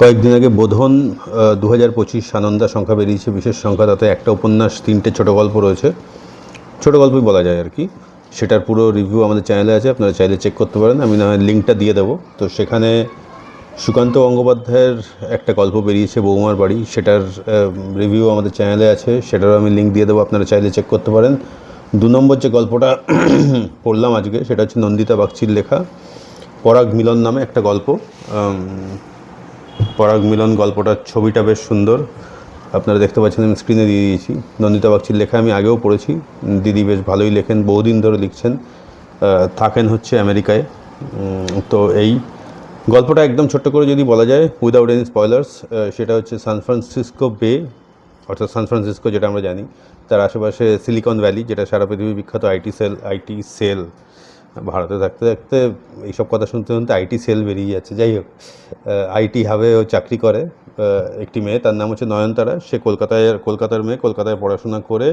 কয়েকদিন আগে বোধন দু হাজার পঁচিশ সানন্দা সংখ্যা বেরিয়েছে, বিশেষ সংখ্যা, তাতে একটা উপন্যাস, তিনটে ছোট গল্প রয়েছে। ছোট গল্পই বলা যায় আর কি। সেটার পুরো রিভিউ আমাদের চ্যানেলে আছে, আপনারা চাইলে চেক করতে পারেন। আমি না লিঙ্কটা দিয়ে দেবো। তো সেখানে সুকান্ত গঙ্গোপাধ্যায়ের একটা গল্প বেরিয়েছে, বৌমার বাড়ি। সেটার রিভিউ আমাদের চ্যানেলে আছে, সেটারও আমি লিঙ্ক দিয়ে দেবো, আপনারা চাইলে চেক করতে পারেন। দু নম্বর যে গল্পটা পড়লাম আজকে, সেটা হচ্ছে নন্দিতা বাগচির লেখা, পরাগ মিলন নামে একটা গল্প। পরাগ মিলন গল্পটার ছবিটা বেশ সুন্দর। আপনারা দেখতে পাচ্ছেন, আমি স্ক্রিনে দিয়ে দিয়েছি। নন্দিতা বাগচির লেখা আমি আগেও পড়েছি। দিদি বেশ ভালোই লেখেন, বহুদিন ধরে লিখছেন। থাকেন হচ্ছে আমেরিকায়। তো এই গল্পটা একদম ছোট্ট করে যদি বলা যায় উইদাউট এনি স্পয়লার্স সেটা হচ্ছে সান ফ্রান্সিসকো বে অর্থাৎ সান ফ্রান্সিসকো যেটা আমরা জানি, তার আশেপাশে সিলিকন ভ্যালি যেটা সারা পৃথিবী বিখ্যাত আইটি সেল আইটি সেল। ভারতে থাকতে থাকতে এইসব কথা শুনতে শুনতে আইটি সেল বেরিয়ে যাচ্ছে। যাই হোক আইটি হাবে ও চাকরি করে একটি মেয়ে, তার নাম হচ্ছে নয়নতারা। সে কলকাতায়, কলকাতার মেয়ে, কলকাতায় পড়াশোনা করে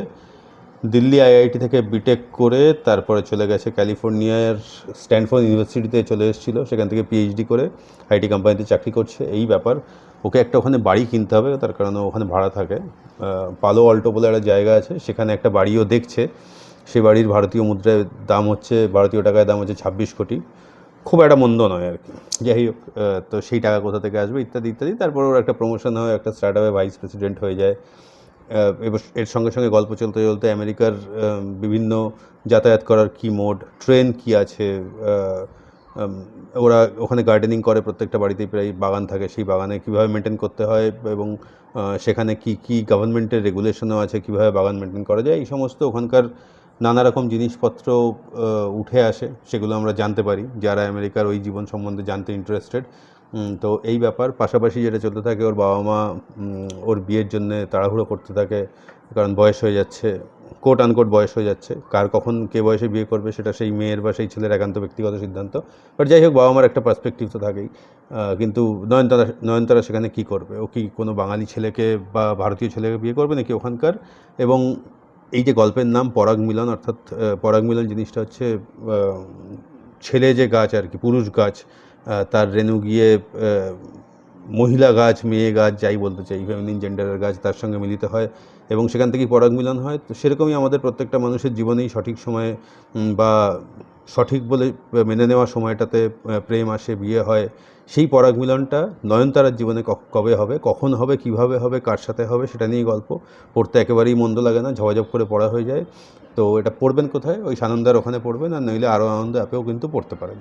দিল্লি আইআইটি থেকে বিটেক করে তারপরে চলে গেছে ক্যালিফোর্নিয়ার, স্ট্যানফোর্ড ইউনিভার্সিটিতে চলে এসেছিল। সেখান থেকে পিএইচডি করে আইটি কোম্পানিতে চাকরি করছে। এই ব্যাপার, ওকে একটা ওখানে বাড়ি কিনতে হবে, তার কারণে ওখানে ভাড়া থাকে। পালো অল্টো বলে একটা জায়গা আছে, সেখানে একটা বাড়িও দেখছে। সে বাড়ির ভারতীয় মুদ্রায় দাম হচ্ছে, ভারতীয় টাকায় দাম হচ্ছে ছাব্বিশ কোটি। খুব একটা মন্দ নয় আর কি। যাই হোক তো সেই টাকা কোথা থেকে আসবে, ইত্যাদি ইত্যাদি। তারপর ওর একটা প্রমোশন হয়, একটা স্টার্ট আপে ভাইস প্রেসিডেন্ট হয়ে যায়। এবার এর সঙ্গে সঙ্গে গল্প চলতে চলতে আমেরিকার বিভিন্ন যাতায়াত করার কি মোড, ট্রেন কি আছে ওরা ওখানে গার্ডেনিং করে প্রত্যেকটা বাড়িতেই প্রায় বাগান থাকে। সেই বাগানে কীভাবে মেনটেন করতে হয় এবং সেখানে কি কি গভর্নমেন্টের রেগুলেশনও আছে, কীভাবে বাগান মেনটেন করা যায়, এই সমস্ত ওখানকার নানা রকম জিনিসপত্র উঠে আসে, সেগুলো আমরা জানতে পারি। যারা আমেরিকার ওই জীবন সম্বন্ধে জানতে ইন্টারেস্টেড তো এই ব্যাপার। পাশাপাশি যেটা চলতে থাকে, ওর বাবা মা ওর বিয়ের জন্য তাড়াহুড়ো করতে থাকে, কারণ বয়স হয়ে যাচ্ছে কোট আনকোট বয়স হয়ে যাচ্ছে। কার কখন কে বয়সে বিয়ে করবে, সেটা সেই মেয়ের বা সেই ছেলের একান্ত ব্যক্তিগত সিদ্ধান্ত। বাট যাই হোক বাবা মার একটা পার্সপেক্টিভ তো থাকেই। কিন্তু নয়নতারা নয়নতারা সেখানে কী করবে? ও কি কোনো বাঙালি ছেলেকে বা ভারতীয় ছেলেকে বিয়ে করবে নাকি ওখানকার? এবং এই যে গল্পের নাম পরাগ মিলন, অর্থাৎ পরাগ মিলন জিনিসটা হচ্ছে ছেলে যে গাছ আর কি, পুরুষ গাছ তার রেণু গিয়ে মহিলা গাছ, মেয়ে গাছ, যাই বলতে চাই ফেমিনিন জেন্ডারের গাছ তার সঙ্গে মিলিত হয় এবং সেখান থেকেই পরাগ মিলন হয়। তো সেরকমই আমাদের প্রত্যেকটা মানুষের জীবনেই সঠিক সময়ে বা সঠিক বলে মেনে নেওয়ার সময়টাতে প্রেম আসে, বিয়ে হয়, সেই পরাগ মিলনটা নয়নতারার জীবনে কবে হবে, কখন হবে, কীভাবে হবে, কার সাথে হবে, সেটা নিয়েই গল্প। পড়তে একেবারেই মন্দ লাগে না, ঝপাঝপ করে পড়া হয়ে যায়। তো এটা পড়বেন কোথায়? ওই সানন্দার ওখানে পড়বেন, আর নইলে আরও আনন্দ অ্যাপেও কিন্তু পড়তে পারেন।